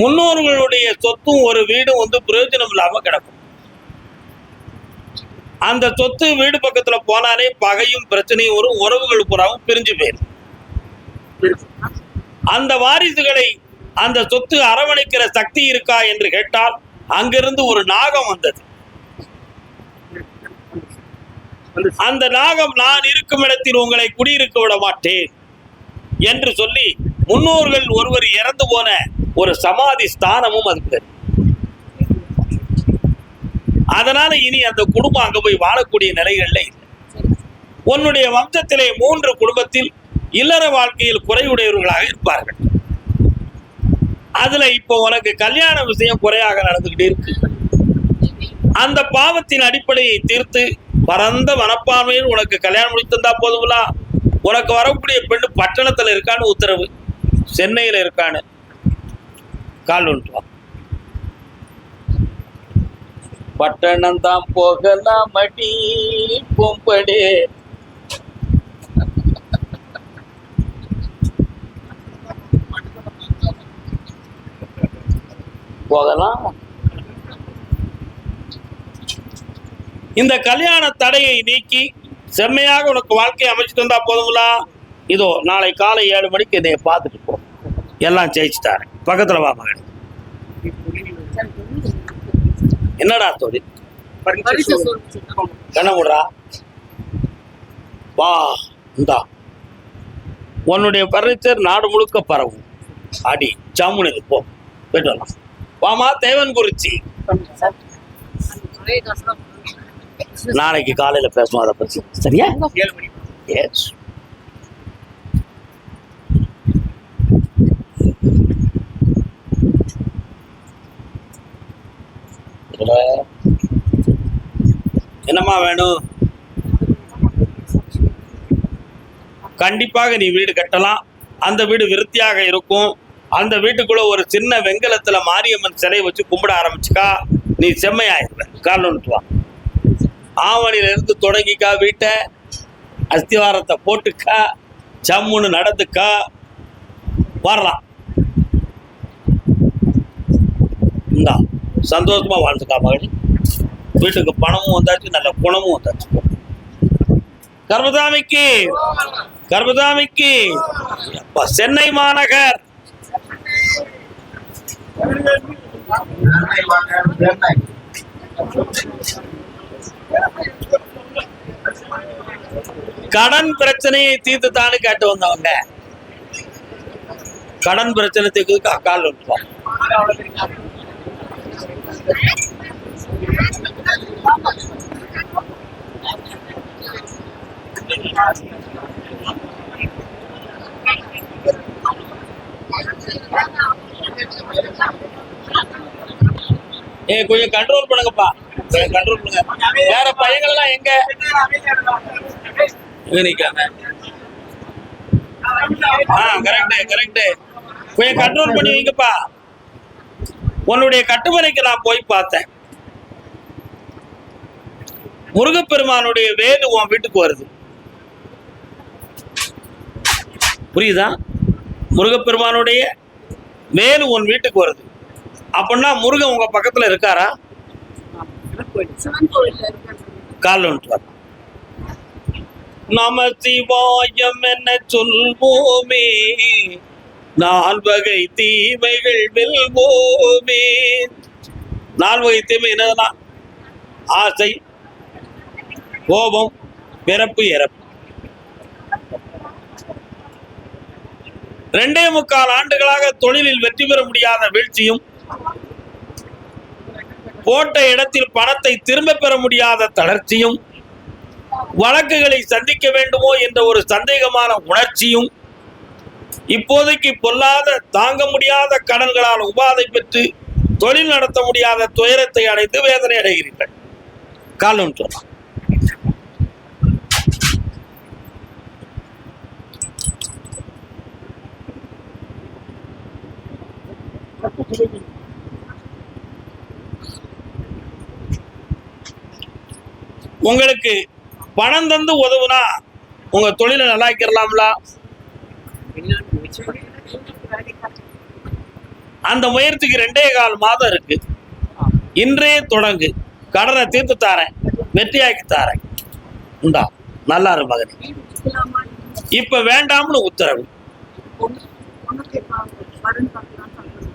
முன்னோர்களுடைய சொத்தும் ஒரு வீடும் வந்து பிரயோஜனம் இல்லாம கிடக்கும். அந்த சொத்து வீடு பக்கத்துல போனாலே பகையும் பிரச்சனையும் வரும் உறவுகள் புறாவும் பிரிஞ்சு போயிடும். அந்த வாரிசுகளை அந்த சொத்து அரவணைக்கிற சக்தி இருக்கா என்று கேட்டால் அங்கிருந்து ஒரு நாகம் வந்தது. அந்த நாகம் நான் இருக்கும் இடத்தில் உங்களை குடியிருக்க விட மாட்டேன் என்று சொல்லி முன்னோர்கள் ஒருவர் இறந்து போன ஒரு சமாதி ஸ்தானமும் அதுக்கு அதனால இனி அந்த குடும்பம் அங்க போய் வாழக்கூடிய நிலைகள்ல இல்லை. உன்னுடைய வம்சத்திலே மூன்று குடும்பத்தில் இல்லற வாழ்க்கையில் குறைவுடையவர்களாக இருப்பார்கள். அதுல இப்போ உனக்கு கல்யாண விஷயம் குறையாக நடந்துகிட்டே இருக்கு. அந்த பாவத்தின் அடிப்படையை தீர்த்து பரந்த மனப்பான்மையில் உனக்கு கல்யாணம் முடித்திருந்தா போதுங்களா உனக்கு வரக்கூடிய பெண்ணு பட்டணத்துல இருக்கான்னு உத்தரவு. சென்னையில இருக்கான்னு கால் வந்துட்டு பட்டணம் தான் போகலாம் அடி பொம்படே. போகலாம். இந்த கல்யாண தடையை நீக்கி செம்மையாக உனக்கு வாழ்க்கையை அமைச்சிட்டு வந்தா போதுங்களா? இதோ நாளை காலை ஏழு மணிக்கு இதை பார்த்துட்டு போ. எல்லாம் ஜெயிச்சுட்டாரு பக்கத்துல வா மகன். என்னடா தொழில் கண்ண விடுறா வா இந்தா. உன்னுடைய பர்னிச்சர் நாடு முழுக்க பரவும். அடி ஜம்முனு இது போ. போயிட்டு வரலாம். வாமா தேவன் குறிச்சி. நாளைக்கு காலையில பேசுவோம் அதை பத்தி. சரியா? எஸ் என்னம்மா வேணும்? கண்டிப்பாக நீ வீடு கட்டலாம். அந்த வீடு விருத்தியாக இருக்கும். அந்த வீட்டுக்குள்ள ஒரு சின்ன வெங்கலத்துல மாரியம்மன் சிலை வச்சு கும்பிட ஆரம்பிச்சுக்கா. நீ செம்மையாயிருவ காரணம் வா. ஆவணியில இருந்து தொடங்கிக்கா வீட்டை. அஸ்திவாரத்தை போட்டுக்கா. ஜம்முன்னு நடந்துக்கா. வரலாம். இந்தா. சந்தோஷமா வாழ்ந்துக்கா மகள் வீட்டுக்கு பணமும் வந்தாச்சு நல்ல குணமும் வந்தாச்சு. கர்மதாமிக்கு கர்மதாமிக்கு. அப்பா, சென்னை மாநகர். கடன் பிரச்சனையை தீர்த்து தானு கேட்டு வந்தவங்க. கடன் பிரச்சனை தீர்க்கிறதுக்கு அக்கால் இருப்போம் ஏ கொஞ்சம் கண்ட்ரோல் பண்ணுங்கப்பா. கொஞ்சம் கண்ட்ரோல் பண்ணுங்க. வேற பையங்கள் எல்லாம் எங்க? எங்க நிக்காங்க ஆ கரெக்ட் கரெக்டு கொஞ்சம் கண்ட்ரோல் பண்ணி வைங்கப்பா. உன்னுடைய கட்டுமனைக்கு நான் போய் பார்த்தேன். முருகப்பெருமானுடைய வேலு உன் வீட்டுக்கு வருது. புரியுதா? முருகப்பெருமானுடைய வேலு உன் வீட்டுக்கு வருது. அப்படின்னா முருகன் உங்க பக்கத்துல இருக்காரா? கால வந்துட்டு நம சிவாயம் என்ன சொல்வோமே. நால்வகை தீமைகள் வெல்வோமே. நால்வகை தீமை என்னதுன்னா? ஆசை கோபம் பிறப்பு இறப்பு. ரெண்டே முக்கால் ஆண்டுகளாக தொழிலில் வெற்றி பெற முடியாத வீழ்ச்சியும் போட்ட இடத்தில் பணத்தை திரும்ப பெற முடியாத தளர்ச்சியும் வழக்குகளை சந்திக்க வேண்டுமோ என்ற ஒரு சந்தேகமான உணர்ச்சியும் இப்போதைக்கு பொல்லாத தாங்க முடியாத கடன்களால் உபாதை பெற்று தொழில் நடத்த முடியாத துயரத்தை அடைந்து வேதனை அடைகிறீர்கள். காலம் சொல்லலாம் உங்களுக்கு பணம் தந்து உதவுனா உங்க தொழிலை நல்லாக்கிடலாம்ல அந்த முயற்சிக்கு ரெண்டே கால் மாதம் இருக்கு. இன்றே தொடங்கு. கடனை தீர்த்து தாரேன். வெற்றியாக்கி தாரேன். உண்டா? நல்லா இரு மகனே. இப்ப வேண்டாம்னு உத்தரவு.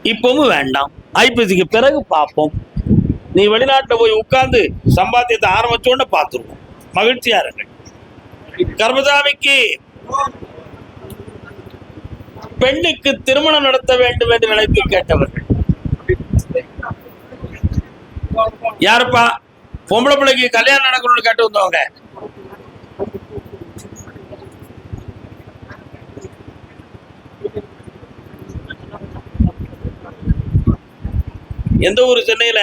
இப்பவும் வேண்டாம். ஐப்பசிக்கு பிறகு பார்ப்போம். நீ வெளிநாட்டுல போய் உட்கார்ந்து சம்பாத்தியத்தை ஆரம்பிச்சோன்னு பார்த்துருவோம். மகிழ்ச்சியா இருங்கள். கர்மசாமிக்கு பெண்ணுக்கு திருமணம் நடத்த வேண்டும் என்று நினைத்து கேட்டவர்கள். யாருப்பா? பொம்பளை பிள்ளைக்கு கல்யாணம் நடக்கணும்னு கேட்டு வந்தவங்க. எந்த ஊர்? சென்னையில?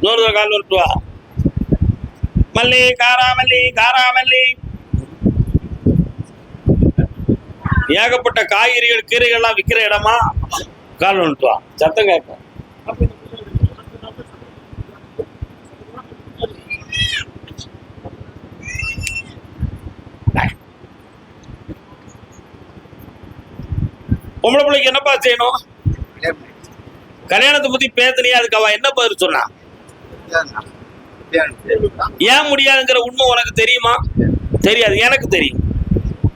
நூறு கால் வரட்டு மல்லி காராமல்லி காராமல்லி. ஏகப்பட்ட காய்கறிகள் கீரைகள்லாம் விற்கிற இடமா? கால் வந்துட்டு வா சத்தம் கேட்கும் பொம்பளை பிள்ளைக்கு என்னப்பா செய்யணும்? கல்யாணத்தை பத்தி பேசுனியா? அதுக்கு அவ என்ன பதில் சொன்னா? ஏன் முடியாதுங்கிற உண்மை உனக்கு தெரியுமா? தெரியாது. எனக்கு தெரியும்.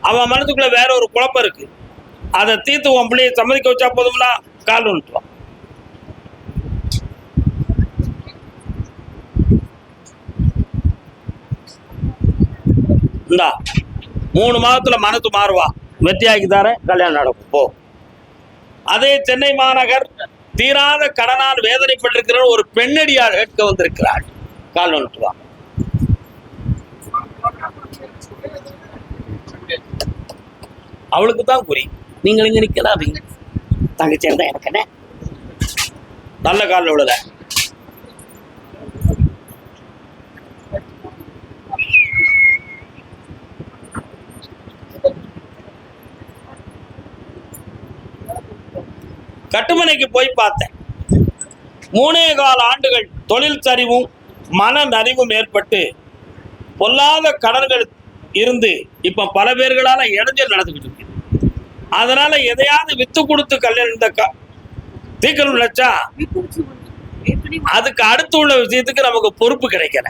அவன் மனதுக்குள்ள வேற ஒரு குழப்பம் இருக்கு. அதை தீர்த்து உன் சம்மதிக்க வச்சா போதும்னா கால் வந்துட்டுவான் இந்தா மூணு மாதத்துல மனத்து மாறுவா. வெற்றியாக்கி தரேன் கல்யாணம் நடக்கும். போ. அதே சென்னை மாநகர் தீராத கடனால் வேதனைப்பட்டிருக்கிற ஒரு பெண்ணடியார் கேட்க வந்திருக்கிறாள் கால் வந்துட்டு அவளுக்கு தான் குறி நீங்கள் இங்கே நிக்கிறாதீங்க தங்கச்சி இருந்தா எனக்கு என்ன? நல்ல காலில் விடல கட்டுமனைக்கு போய் பார்த்தேன். மூணே கால ஆண்டுகள் தொழில் சரிவும் மன நரிவும் ஏற்பட்டு பொல்லாத கடன்கள் இருந்து இப்ப பல பேர்களால இடைஞ்சல் நடந்துக்கிட்டு இருக்கு. அதனால எதையாவது வித்து கொடுத்து கல்யாணம் இந்த க- தீர்க்கணும் நினைச்சா அதுக்கு அடுத்து உள்ள விஷயத்துக்கு நமக்கு பொறுப்பு கிடைக்கல.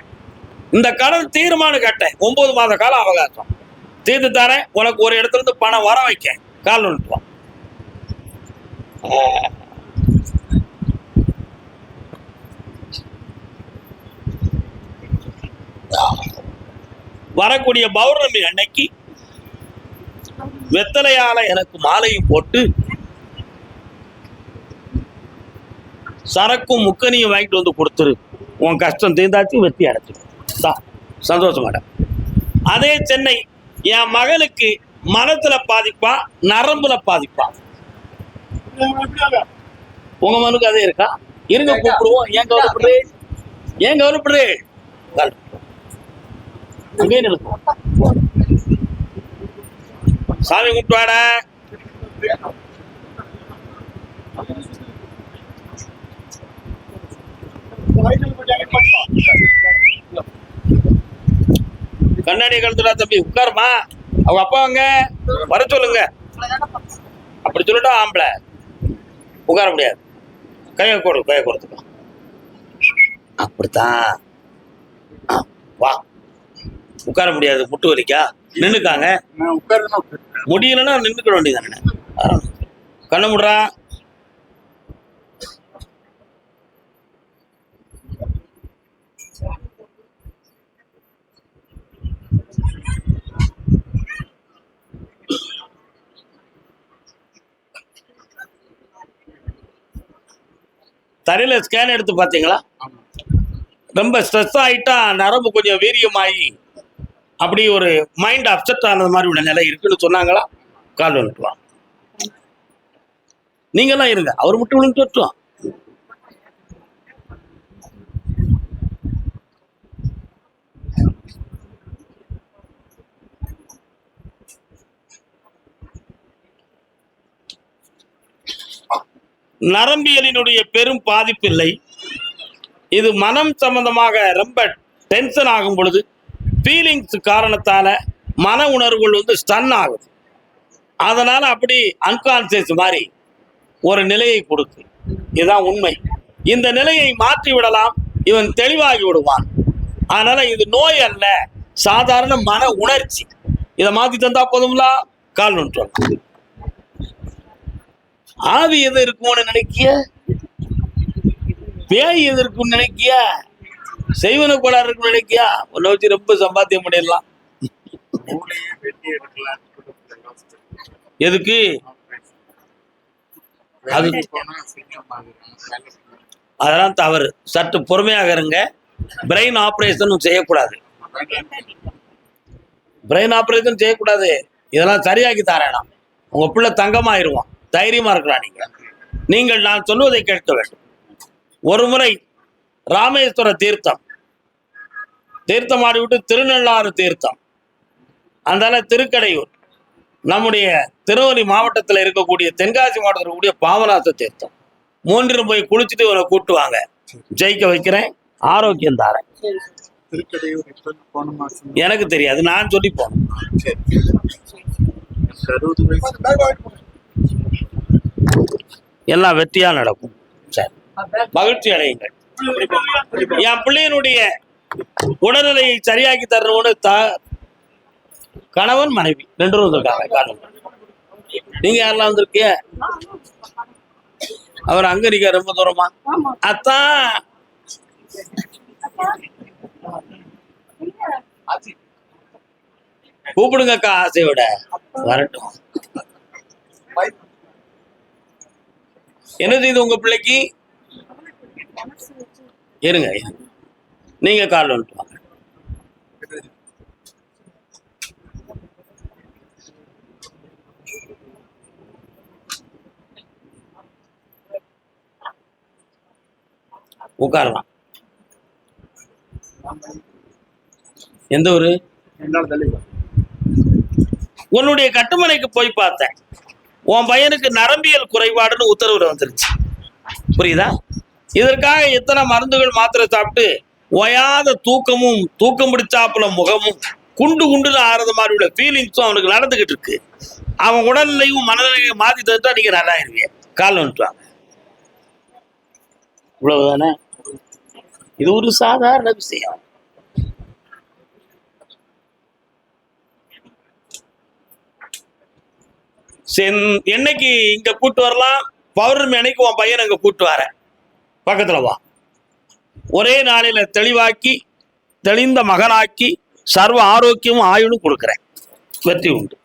இந்த கடன் தீர்மானம் கேட்டேன் ஒன்பது மாத காலம் அவகாசம். தீர்த்து தரேன். உனக்கு ஒரு இடத்துல இருந்து பணம் வர வைக்க கால் வந்துட்டு வா வரக்கூடிய பௌர்ணமி அன்னைக்கு வெத்தலையால எனக்கு மாலையும் போட்டு சரக்கும் முக்கனியும் வாங்கிட்டு வந்து கொடுத்துரு. உன் கஷ்டம் தீர்ந்தாச்சு வெற்றி அடைச்சிடும் சந்தோஷம் மேடம். அதே சென்னை என் மகளுக்கு மனத்துல பாதிப்பா நரம்புல பாதிப்பா. உங்க மனுக்கு அதே இருக்கா? இருங்க கூப்பிடுவோம். ஏன் கவலைப்படுறே ஏன் கவலைப்படுறே அங்கேயே நிலுக்கும் சாமி கும்பிட்டு வாடா. கண்ணாடி கழுத்துடா தம்பி உட்காருமா. அவங்க அப்பா அங்க வர சொல்லுங்க. அப்படி சொல்லிட்டா ஆம்பளை. உட்கார முடியாது. கையை கொடு கையை கொடுத்துக்கலாம் அப்படித்தான். வா. உட்கார முடியாது முட்டு வலிக்கா? நின்னுக்காங்க. முடியலன்னா நின்றுக்க வேண்டியதானே கண்ணு முடுறா. தரையில ஸ்கேன் எடுத்து பார்த்தீங்களா? ரொம்ப ஸ்ட்ரெஸ் ஆயிட்டா நரம்பு கொஞ்சம் வீரியமாகி அப்படி ஒரு மைண்ட் அப்செட் ஆனது மாதிரி உள்ள நிலை இருக்குன்னு சொன்னாங்களா? கால் வந்துட்டு வா நீங்களாம் இருங்க. அவர் மட்டும் விழுந்துட்டு வரட்டும் நரம்பியலினுடைய பெரும் பாதிப்பில்லை. இது மனம் சம்பந்தமாக ரொம்ப டென்ஷன் ஆகும் பொழுது ஃபீலிங்ஸ் காரணத்தால் மன உணர்வுகள் வந்து ஸ்டன் ஆகுது. அதனால் அப்படி அன்கான்சியஸ் மாதிரி ஒரு நிலையை கொடுக்கு. இதுதான் உண்மை. இந்த நிலையை மாற்றி விடலாம். இவன் தெளிவாகி விடுவான். அதனால் இது நோய் அல்ல சாதாரண மன உணர்ச்சி. இதை மாற்றி தந்தா போதுங்களா கால் நுற்றோம் ஆவி எது இருக்கும்னு நினைக்கிய? பேய் எது இருக்கும்னு நினைக்கிய? செய்வன கோளாறு இருக்கு நினைக்கியா? உன்னை வச்சு ரொம்ப சம்பாத்தியம் பண்ணிடலாம். எதுக்கு? அது- அதெல்லாம் தவறு. சற்று பொறுமையாக இருங்க. பிரெயின் ஆப்ரேஷன் செய்யக்கூடாது. பிரெயின் ஆப்ரேஷன் செய்யக்கூடாது. இதெல்லாம் சரியாக்கி தாரேனா. உங்க பிள்ளை தங்கமாயிருவான். தைரியமா இருக்கலாம் நீங்க. நீங்கள் நான் சொல்லுவதை கேட்க வேண்டும். ஒரு முறை ராமேஸ்வர தீர்த்தம். தீர்த்தம் ஆடி விட்டு திருநள்ளாறு தீர்த்தம். அந்தால திருக்கடையூர். நம்முடைய திருவள்ளி மாவட்டத்தில் இருக்கக்கூடிய தென்காசி மாவட்டத்தில் இருக்கக்கூடிய பாவநாச தீர்த்தம். மூன்றிலும் போய் குளிச்சுட்டு இவனை கூட்டு வாங்க. ஜெயிக்க வைக்கிறேன். ஆரோக்கியம் தாரேன். எனக்கு தெரியாது. நான் சொல்லி போனேன் எல்லாம் வெற்றியா நடக்கும் சரி. மகிழ்ச்சி அடையுங்கள். என் பிள்ளையனுடைய உடல்நிலையை சரியாக்கி தரணும்னு த கணவன் மனைவி ரெண்டு பேரும் வந்திருக்காங்க காரணம். நீங்க யாரெல்லாம் வந்திருக்கீங்க? அவர் அங்க இருக்க ரொம்ப தூரமா. அத்தான் கூப்பிடுங்கக்கா ஆசையோட. வரட்டும். என்ன இது உங்க பிள்ளைக்கு? இருங்க. இருங்க. நீங்க கால் வந்துட்டு வாங்க. உட்காரலாம். எந்த ஊரு? உன்னுடைய கட்டுமனைக்கு போய் பார்த்தேன். உன் பையனுக்கு நரம்பியல் குறைபாடுன்னு உத்தரவு வந்துருச்சு. புரியுதா? இதற்காக எத்தனை மருந்துகள் மாத்திரை சாப்பிட்டு ஓயாத தூக்கமும் தூக்கம் பிடிச்சாப்புல முகமும் குண்டு குண்டுன்னு ஆறது மாதிரி உள்ள ஃபீலிங்ஸும் அவனுக்கு நடந்துகிட்டு இருக்கு. அவன் உடல்நிலையும் மனநிலையும் மாத்தி தந்துட்டா நீங்க நல்லா இருவீங்க கால் வந்துட்டாங்க இவ்வளவுதானே? இது ஒரு சாதாரண விஷயம். என்னைக்கு இங்க கூட்டு வரலாம்? பௌர்ணமி அன்னைக்கு உன் பையன் அங்க கூட்டு வரேன். பக்கத்துல வா. ஒரே நாளில தெளிவாக்கி தெளிந்த மகனாக்கி சர்வ ஆரோக்கியமும் ஆயுளும் கொடுக்குறேன். வெற்றி உண்டு.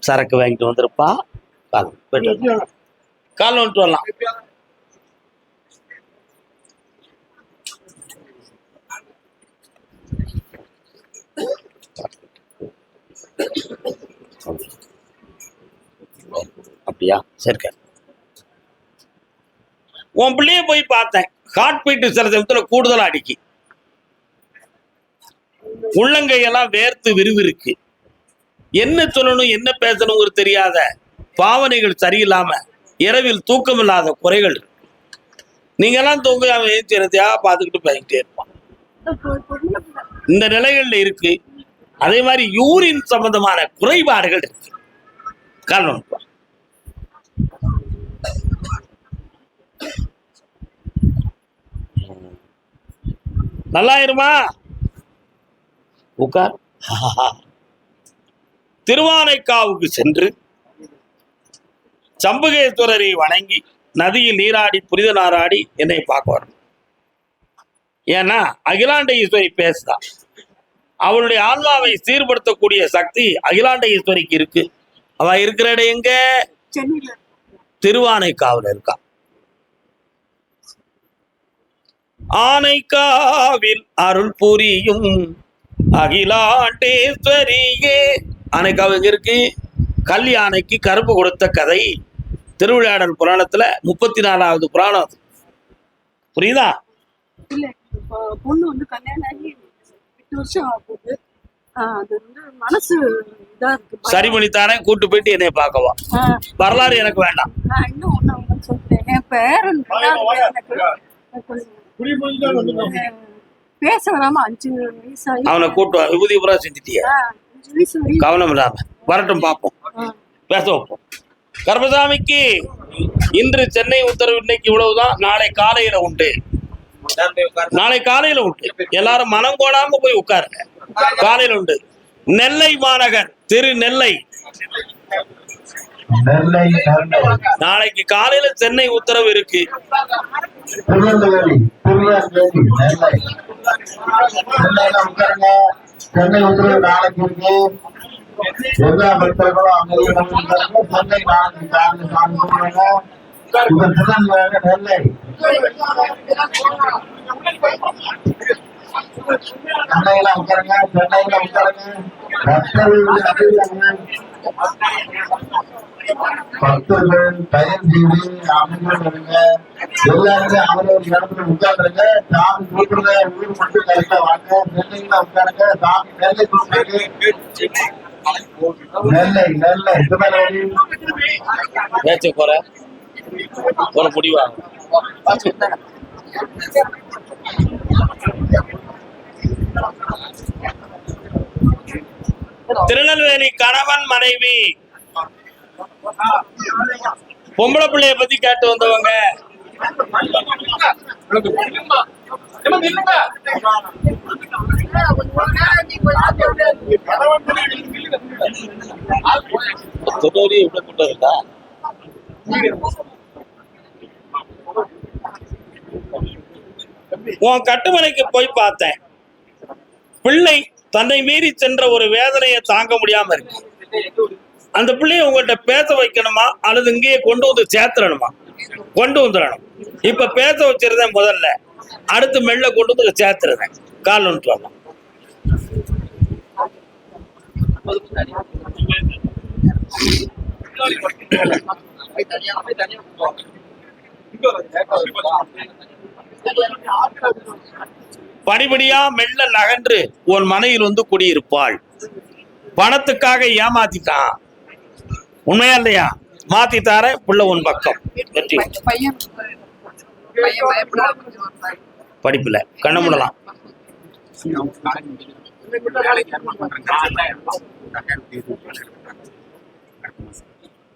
சரக்கு வாங்கிட்டு வந்திருப்பா. கால் வந்துட்டு வரலாம். அப்படியா? சரி உன் பிள்ளைய போய் பார்த்தேன். ஹார்ட் பீட் சில சமயத்தில் கூடுதலாக அடிக்கி. உள்ளங்கையெல்லாம் வேர்த்து விறுவிறுக்கு என்ன சொல்லணும் என்ன பேசணுங்கிறது தெரியாத பாவனைகள் சரியில்லாம இரவில் தூக்கம் இல்லாத குறைகள். இருக்கு. நீங்கெல்லாம் தூங்க அவன் ஏற்றியா பார்த்துக்கிட்டு பேசிக்கிட்டே இருப்பான். இந்த நிலைகள்ல இருக்கு. அதே மாதிரி யூரின் சம்பந்தமான குறைபாடுகள் இருக்கு. காரணம் பா. நல்லா இருமா உட்கார் திருவானைக்காவுக்கு சென்று சம்புகேஸ்வரரை வணங்கி நதியில் நீராடி புனித நாராடி என்னை பார்க்க வரணும். ஏன்னா அகிலாண்ட ஈஸ்வரி பேசுதா அவளுடைய ஆன்மாவை சீர்படுத்தக்கூடிய சக்தி அகிலாண்ட ஈஸ்வரிக்கு இருக்கு. அவ இருக்கிற இடம் எங்க? திருவானைக்காவுல இருக்கா. ஆனைக்காவில் அருள் புரியும் அகிலாண்டேஸ்வரியே. ஆனைக்காவு எங்க இருக்கு? கல்யாணைக்கு கருப்பு கொடுத்த கதை. திருவிளையாடல் புராணத்துல முப்பத்தி நாலாவது புராணம் அது. புரியுதா? பொண்ணு வந்து கல்யாணம் ஆகி எட்டு வருஷம் ஆகுது. ஆஹ் அது வந்து மனசு இதா இருக்கு. பயம். சரி பண்ணித்தானே கூட்டு போயிட்டு என்னை பார்க்கவா வரலாறு எனக்கு வேண்டாம். இன்னும் பேரன் பேச வராம அஞ்சு அவனை கூட்டு வா. விபூதி செஞ்சுட்டிய? வரையும் கவனம் இல்லாம. வரட்டும் பார்ப்போம் பேச வைப்போம். கர்மசாமிக்கு இன்று சென்னை உத்தரவு இன்னைக்கு இவ்வளவுதான். நாளை காலையில உண்டு. நாளை காலையில உண்டு. எல்லாரும் மனம் கோடாம போய் உட்காருங்க. காலையில உண்டு. நெல்லை மாநகர் திரு நெல்லை நாளைக்கு காலையில சென்னை உத்தரவு இருக்கு. சென்னை உத்தரவு நாளைக்கு இருக்கு. எல்லா பக்தர்களும் அங்க உட்காருங்க சென்னை நாளைக்கு சாமி சென்னையில உட்காருங்க சென்னையில உட்காருங்க பக்தர்கள். பக்தர்கள் தயவு செய்து அமைதியாக எல்லாருமே அவரவர் இடத்துல உட்காந்துருங்க சாமி கூப்பிடுற ஊர் மட்டும் கரெக்டா வாங்க. நெல்லையில உட்காருங்க. சாமி நெல்லை கூப்பிடுங்க நெல்லை நெல்லை திருநெல்வேலி பேச்சு போற? போன முடிவா திருநெல்வேலி கணவன் மனைவி. பொம்பளை பிள்ளைய பத்தி கேட்டு வந்தவங்க. தொண்ணூறு இவ்வளவு கூட்டம் இருக்கா? உன் கட்டுமனைக்கு போய் பார்த்தேன். பிள்ளை தன்னை மீறி சென்ற ஒரு வேதனையை தாங்க முடியாம இருக்கு. அந்த பிள்ளைய உங்கள்கிட்ட பேச வைக்கணுமா? அல்லது இங்கேயே கொண்டு வந்து சேர்த்துடணுமா? கொண்டு வந்துடணும். இப்ப பேச வச்சிருந்தேன் முதல்ல. அடுத்து மெல்ல கொண்டு வந்து சேர்த்துருந்தேன் கால் ஒன்று வரலாம் படிபடியா மெல்ல நகன்று உன் மனையில் வந்து குடியிருப்பாள். பணத்துக்காக ஏமாத்திட்டான். உண்மையா இல்லையா? மாத்தி தார புள்ள உன் பக்கம். வெற்றி படிப்புல. கண்ண மூடலாம்.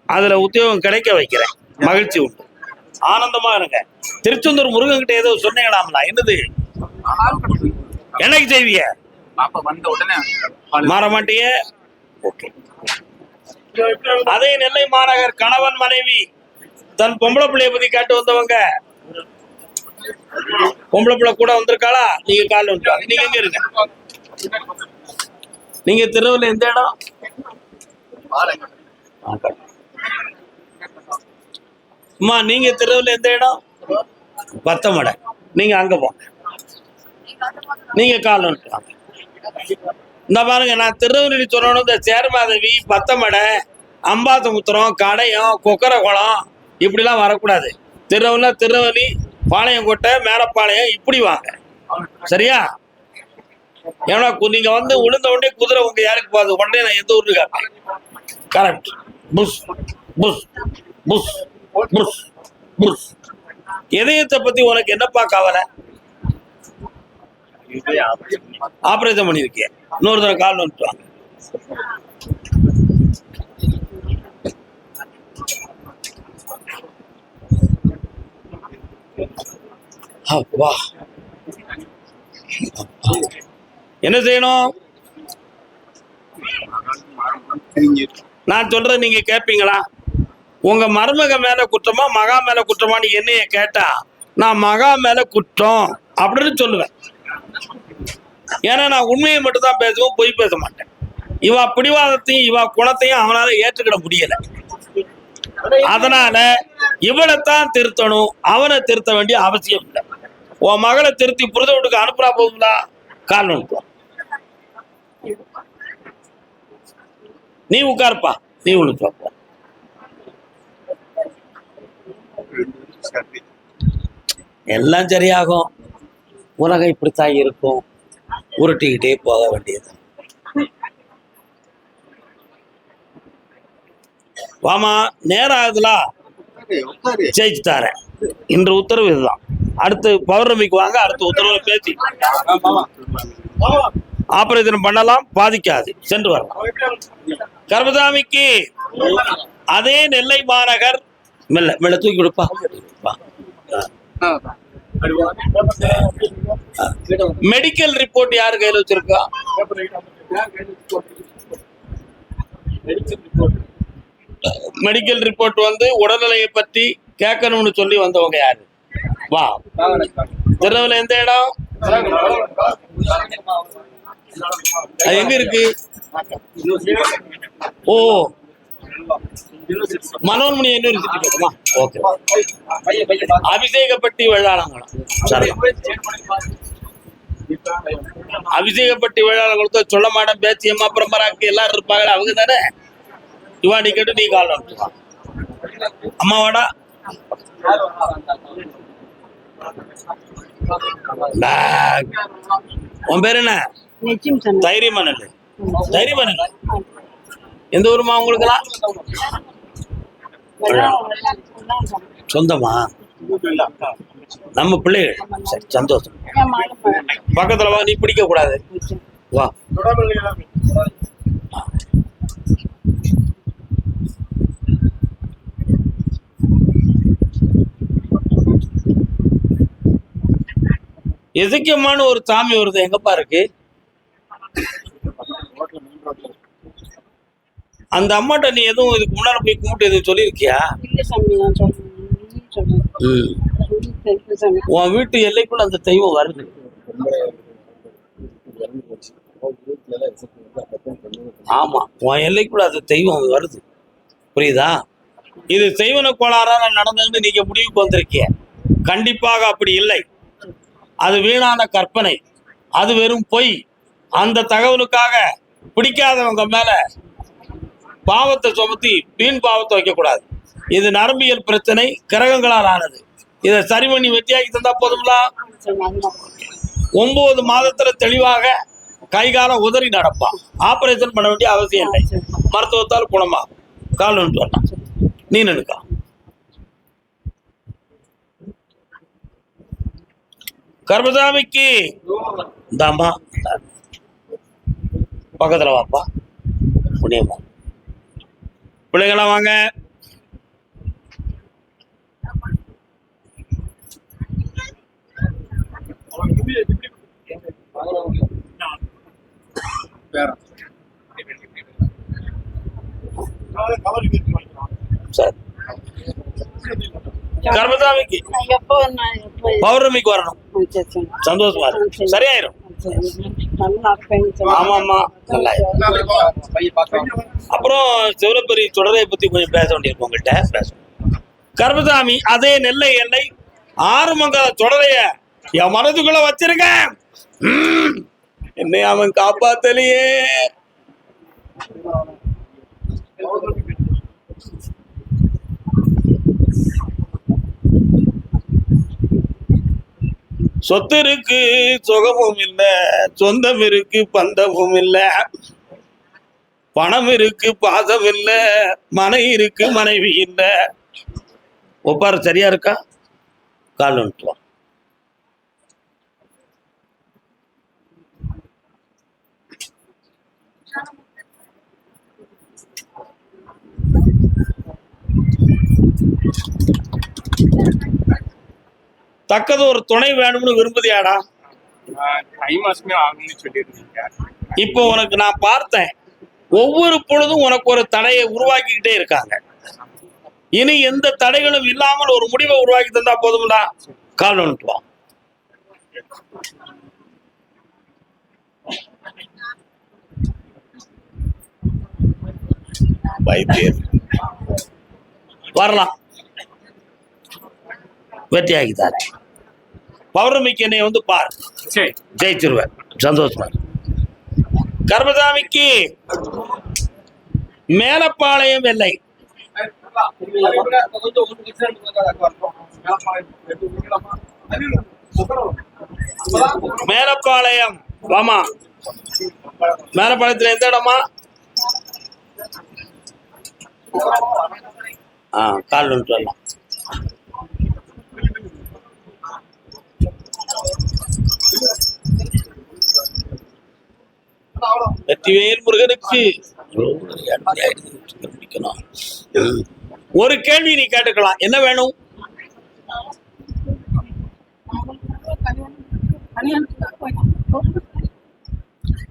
அதுல உத்தியோகம் கிடைக்க வைக்கிறேன். மகிழ்ச்சி உண்டு. ஆனந்தமா இருங்க. திருச்செந்தூர் முருகன் கிட்ட ஏதோ சொன்னீங்களாம்ல என்னது? என்னைக்கு செய்விய உடனே மாற மாட்டியே? ஓகே. அதே நெல்லை மாநகர் கணவன் மனைவி தன் பொம்பளை பிள்ளைய பத்தி கேட்டு வந்தவங்க. பொம்பளை பிள்ளை கூட வந்திருக்காளா? நீங்க கால் வந்துட்டாங்க. நீங்க எங்க இருங்க? நீங்க திருவள்ள எந்த இடம்? அம்மா நீங்க திருவள்ள எந்த இடம்? பத்தமடை நீங்க அங்க போங்க நீங்க கால் வந்துட்டாங்க. இந்த பாருங்க நான் திருநெல்வேலி சொன்னோன்னு இந்த சேர்மாதவி பத்தமடை அம்பாசமுத்திரம் கடையம் கொக்கரகுளம் இப்படிலாம் வரக்கூடாது. திருநெல்வேலி திருநெல்வேலி பாளையங்கோட்டை மேலப்பாளையம் இப்படி வாங்க. சரியா? ஏன்னா நீங்க வந்து உளுந்த உடனே குதிரை உங்க யாருக்கு போகாது? உடனே நான் எந்த ஊருக்கு கேட்பேன் correct push push push push push. இதயத்தை பத்தி உனக்கு என்னப்பா கவலை? ஆபரேஷன் பண்ணிருக்கேன். இன்னொரு தடவை கால் வந்துட்டுவாங்க அப்பா. என்ன செய்யணும்? நான் சொல்றேன் நீங்க கேட்பீங்களா உங்க மருமக மேல குற்றமா மகா மேல குற்றமான்னு என்னைய கேட்டா நான் மகா மேல குற்றம் அப்படின்னு சொல்லுவேன். ஏன்னா நான் உண்மையை மட்டும் தான் பேசுவேன் பொய் பேச மாட்டேன். இவா பிடிவாதத்தையும் இவா குணத்தையும் அவனால ஏற்றுக்கிட முடியல. அதனால இவனைத்தான் திருத்தணும் அவனை திருத்த வேண்டிய அவசியம் இல்லை. உன் மகளை திருத்தி புரித வீட்டுக்கு அனுப்புறா போகுங்களா காரணம் நீ உட்காருப்பா நீ உனக்கு எல்லாம் சரியாகும். உலகம் இப்படித்தான் இருக்கும். உருட்டிக்கிட்டே போக வேண்டியது. வாமா நேரம் ஆகுதுல? ஜெயிச்சு இன்று உத்தரவு இதுதான். அடுத்து பௌர்ணமிக்கு வாங்க அடுத்த உத்தரவு பேசி. ஆபரேஷன் பண்ணலாம் பாதிக்காது. சென்று வரலாம் கர்மதாமிக்கு அதே நெல்லை மாநகர். மெல்ல மெல்ல தூக்கி கொடுப்பா. மெடிக்கல் ரிப்போர்ட் யார் கையில் வச்சிருக்கா? மெடிக்கல் ரிப்போர்ட் வந்து உடல்நிலையை பற்றி கேட்கணும்னு சொல்லி வந்தவங்க யாரு? வா. திருநெல்வேலி எந்த இடம்? அது எங்க இருக்கு? ஓ. மனோன்மணி யூனிவர்சிட்டி பக்கமா ஓகே. அபிஷேகப்பட்டி வெள்ளாளங்குளம் சரி. அபிஷேகப்பட்டி வேளாளர்களுக்கு சொல்ல மாட்டேன் பேச்சியம்மா பிரம்மராக்கு எல்லாரும் இருப்பாங்க அவங்க தானே? இவா நீ கேட்டு நீ கால் அம்மாவாடா உன் பேர் என்ன? நிச்சயம் சொன்னேன் தைரியமா நல்ல தைரியமா நல்ல எந்த ஊருமா உங்களுக்குலாம் சொந்தமா? நம்ம பிள்ளைகள். சரி சந்தோஷம். பக்கத்துல வா நீ பிடிக்க கூடாது வா எதுக்கியமான ஒரு சாமி வருது? எங்கப்பா இருக்கு? அந்த அம்மாட்ட நீ எதுவும் இதுக்கு முன்னால போய் கும்பிட்டு எதுவும் சொல்லியிருக்கியா? உன் வீட்டு எல்லைக்குள்ள அந்த தெய்வம் வருது. ஆமா உன் எல்லைக்குள்ள அது தெய்வம் வருது. புரியுதா? இது செய்வன கோளாறான நடந்ததுன்னு நீங்க முடிவுக்கு வந்திருக்கீங்க. கண்டிப்பாக அப்படி இல்லை. அது வீணான கற்பனை. அது வெறும் பொய். அந்த தகவலுக்காக பிடிக்காதவங்க மேல பாவத்தை சுமத்தி வீண் பாவத்தை வைக்கக்கூடாது. இது நரம்பியல் பிரச்சனை கிரகங்களால் ஆனது. இதை சரி பண்ணி வெட்டியாக்கி தந்தா போதுங்களா ஒன்பது மாதத்துல தெளிவாக கை காலம் உதறி நடப்பான். ஆபரேஷன் பண்ண வேண்டிய அவசியம் இல்லை. மருத்துவத்தால் குணமா? கால் நின்று வரலாம். நீ நினைக்கா கர்மசாமிக்கு. தாமா பக்கத்துல வாப்பா. புண்ணியமா பிள்ளைங்களா வாங்க. சரி. கர்மசாமிக்கு பௌர்ணமிக்கு வரணும். சந்தோஷமா இருக்கும் சரியாயிரும். நல்லா அப்புறம் சிவரப்பெரிய தொடரை பத்தி கொஞ்சம் பேச வேண்டியிருக்கும் உங்கள்கிட்ட பேசுவோம் கர்மசாமி அதே நெல்லை எல்லை ஆறுமங்கல தொடரைய என் மனதுக்குள்ள வச்சிருக்கேன். ம். என்னை அவன் காப்பாத்தலையே. சொத்து இருக்கு சுகமும் இல்ல சொந்தம் இருக்கு பந்தமும் இல்ல. பணம் இருக்கு பாசம் இல்ல மனை இருக்கு மனைவி இல்ல. ஒப்பார சரியா இருக்கா? கால் வந்துட்டு you. தக்கது ஒரு துணை வேணும்னு விரும்புதியாடா? இப்போ உனக்கு நான் பார்த்தேன் ஒவ்வொரு பொழுதும் உனக்கு ஒரு தடையை உருவாக்கிக்கிட்டே இருக்காங்க. இனி எந்த தடைகளும் இல்லாமல் ஒரு முடிவை உருவாக்கி தந்தா போதும்டா? கால் வைத்தியர் வரலாம். வெற்றியாகி தாச்சு பௌர்ணமிக்கு என்னை வந்து பார். சரி. ஜெயிச்சிருவேன். சந்தோஷமா. கர்மசாமிக்கு மேலப்பாளையம் எல்லை. மேலப்பாளையம். வாமா. மேலப்பாளையத்துல எந்த இடமா? ஆ கால் வரலாம். வெற்றிவேல் முருகனுக்கு ஒரு கேள்வி நீ கேட்டுக்கலாம். என்ன வேணும்?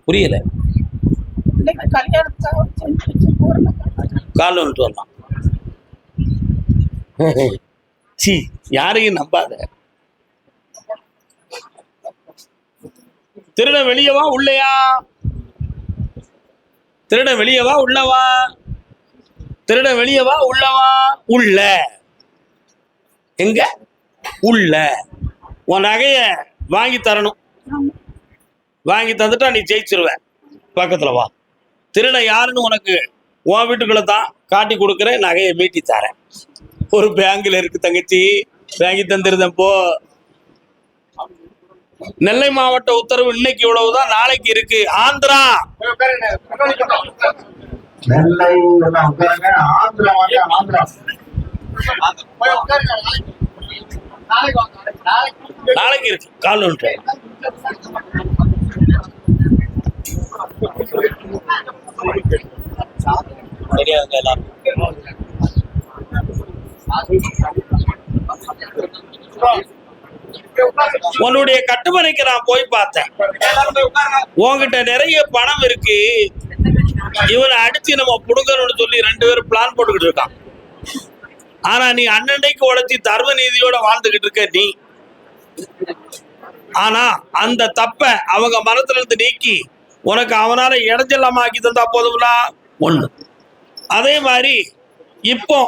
புரியல. கால் வந்துட்டு வரலாம். சி யாரையும் நம்பாத. திருட வெளியவா உள்ளையா? திருட வெளியவா உள்ளவா? திருட வெளியவா உள்ளவா? உள்ள. எங்க? உள்ள. உன் நகைய வாங்கி தரணும். வாங்கி தந்துட்டா நீ ஜெயிச்சிருவ. பக்கத்துல வா. திருடன் யாருன்னு உனக்கு உன் வீட்டுக்குள்ள தான் காட்டி கொடுக்குறேன் நகையை மீட்டி தரேன். ஒரு பேங்க்ல இருக்கு தங்கச்சி. வாங்கி தந்துருந்தேன் போ. நெல்லை மாவட்ட உத்தரவு இன்னைக்கு இவ்வளவுதான் நாளைக்கு இருக்கு. ஆந்திரா! நாளைக்கு இருக்கு. கால் தெரியாதுங்க எல்லாரும் உன்னுடைய கட்டுமனைக்கு நான் போய் பார்த்தேன். உன்கிட்ட நிறைய பணம் இருக்கு. இவனை அடிச்சு நம்ம புடுங்கணும்னு சொல்லி ரெண்டு பேரும் பிளான் போட்டுக்கிட்டு இருக்கான். ஆனா நீ அன்னன்னைக்கு உழைச்சி தர்ம நீதியோட வாழ்ந்துகிட்டு இருக்க நீ. ஆனா அந்த தப்ப அவங்க மனத்துல இருந்து நீக்கி உனக்கு அவனால இடைஞ்சலாம ஆக்கி தந்தா போதும்னா ஒண்ணு. அதே மாதிரி இப்போ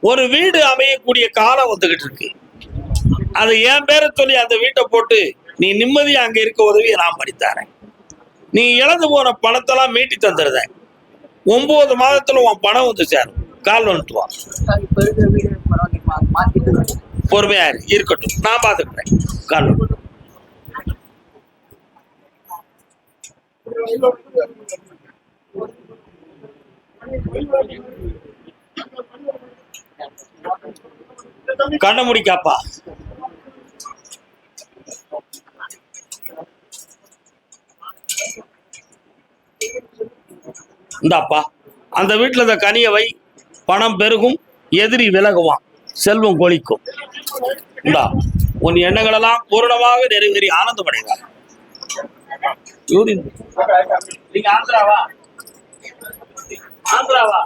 ஒரு வீடு அமையக்கூடிய காலம் வந்துகிட்டு இருக்கு. அதை என் பேரை சொல்லி அந்த வீட்டை போட்டு நீ நிம்மதியா அங்க இருக்க உதவியை நான் பண்ணித்தரேன் நீ இழந்து போன பணத்தெல்லாம் மீட்டி தந்துடுறேன் ஒன்பது மாதத்துல உன் பணம் வந்து சேரும். கால் வந்துட்டு வா. பொறுமையா இருக்கட்டும். நான் பாத்துக்கிறேன் கால் கண்ண முடிக்காப்பா இந்தாப்பா அந்த வீட்டுல இந்த கனியை வை பணம் பெருகும் எதிரி விலகுவான் செல்வம் கொளிக்கும். இந்தா உன் எண்ணங்களெல்லாம் பூரணமாக நிறைவேறி ஆனந்தமடைவார் நீங்க ஆந்திராவா? ஆந்திராவா?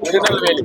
திருநெல்வேலி.